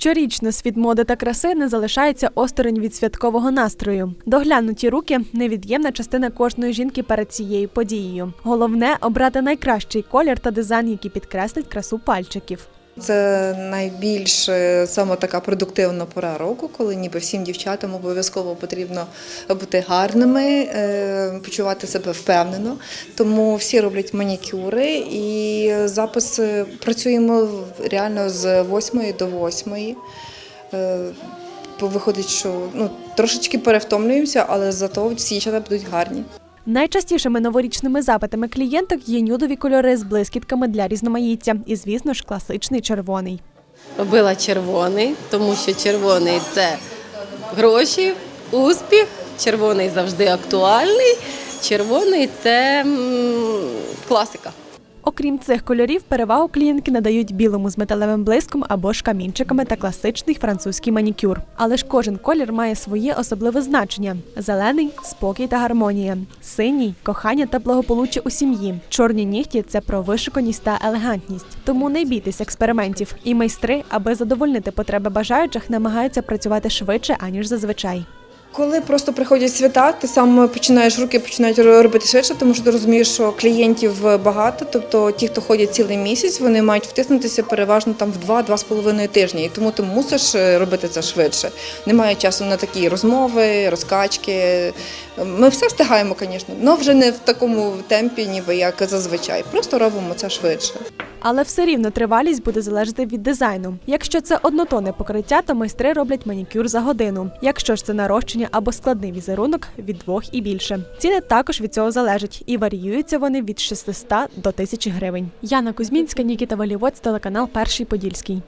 Щорічно світ моди та краси не залишається осторонь від святкового настрою. Доглянуті руки невід'ємна частина кожної жінки перед цією подією. Головне обрати найкращий колір та дизайн, який підкреслить красу пальчиків. Це найбільш е, саме така продуктивна пора року, коли ніби всім дівчатам обов'язково потрібно бути гарними, е, почувати себе впевнено. Тому всі роблять манікюри і запис е, працюємо реально з 8 до 8. Е, бо Виходить, що ну, трошечки перевтомлюємося, але зато всі дівчата будуть гарні. Найчастішими новорічними запитами клієнток є нюдові кольори з блискітками для різноманіття, і, звісно ж, класичний червоний. Робила червоний, тому що червоний це гроші, успіх, червоний завжди актуальний, червоний це класика. Окрім цих кольорів, перевагу клієнтки надають білому з металевим блиском або ж камінчиками та класичний французький манікюр. Але ж кожен колір має своє особливе значення: зелений спокій та гармонія, синій кохання та благополуччя у сім'ї. Чорні нігті це про вишуканість та елегантність. Тому не бійтесь експериментів. І майстри, аби задовольнити потреби бажаючих, намагаються працювати швидше аніж зазвичай. Коли просто приходять свята, ти сам починаєш руки починають робити швидше, тому що ти розумієш, що клієнтів багато. Тобто ті, хто ходять цілий місяць, вони мають втиснутися переважно там в 2-2,5 тижні. І тому ти мусиш е, робити це швидше. Немає часу на такі розмови, розкачки. Ми все встигаємо, звісно, але вже не в такому темпі, ніби як зазвичай. Просто робимо це швидше. Але все рівно тривалість буде залежати від дизайну. Якщо це однотонне покриття, то майстри роблять манікюр за годину. Якщо ж це нарощення або складний візерунок від двох і більше. Ціни також від цього залежать і варіюються вони від 600 до 1000 гривень. Яна Кузьмінська, Нікіта Валівоць, телеканал Перший Подільський.